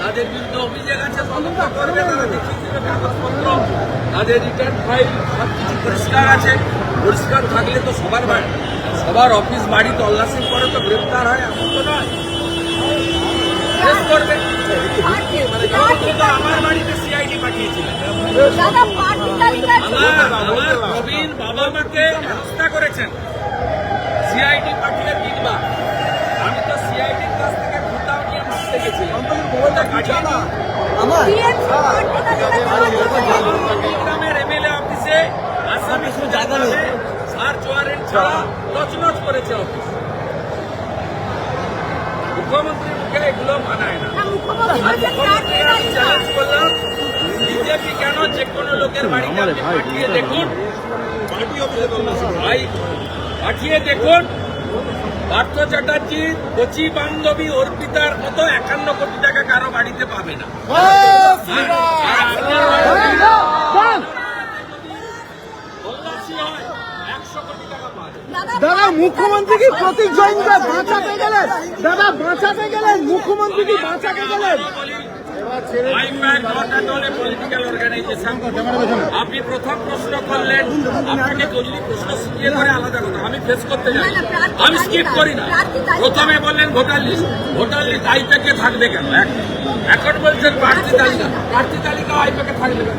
তাদের বিরুদ্ধে অভিযোগ আছে তদন্ত করবে তারা দেখিয়ে কাগজপত্র তাদের রিটার্ন ফাইল সব কিছু পরিষ্কার আছে। পরিষ্কার থাকলে তো সবার বাড়ি সবার অফিস বাড়ি তল্লাশি করে তো গ্রেপ্তার হয় এমন তো নয়। করবে। মানে আমার বাড়িতে সিআইডি পাঠিয়েছিলেন দাদা পার্টি আমার প্রবীণ বাবা মাকে হেনস্থা করেছেন। গ্রামের এমএলএ অফিসে আসামি নেই সার্চ ওয়ারেন্ট ছাড়া তছনছ করেছে অফিস মুখ্যমন্ত্রীর মুখে এগুলো মানায় না আর আমি চ্যালেঞ্জ করলাম বিজেপি কেন যে কোনো লোকের বাড়িতে পাঠিয়ে দেখুন ভাই। পাঠিয়ে দেখুন। পার্থ চ্যাটার্জির কচি বান্ধবী অর্পিতার মতো একান্ন কোটি টাকা কারও বাড়িতে পাবে না। দাদা মুখ্যমন্ত্রী কি প্রতীক জৈনকে বাঁচাতে গেলেন দাদা, বাঁচাতে গেলেন মুখ্যমন্ত্রী কি বাঁচাতে গেলেন আপনি প্রথম প্রশ্ন করলেন আপনাকে যদি প্রশ্ন শিখিয়ে করে আলাদা কথা। আমি ফেস করতে যাই। আমি স্কিপ করি না। প্রথমে বললেন ভোটার লিস্ট ভোটার লিস্ট আইপ্যাকে থাকবে কেন? এখন বলছেন প্রার্থী তালিকা। প্রার্থী তালিকা আইপ্যাকে থাকবে কেন?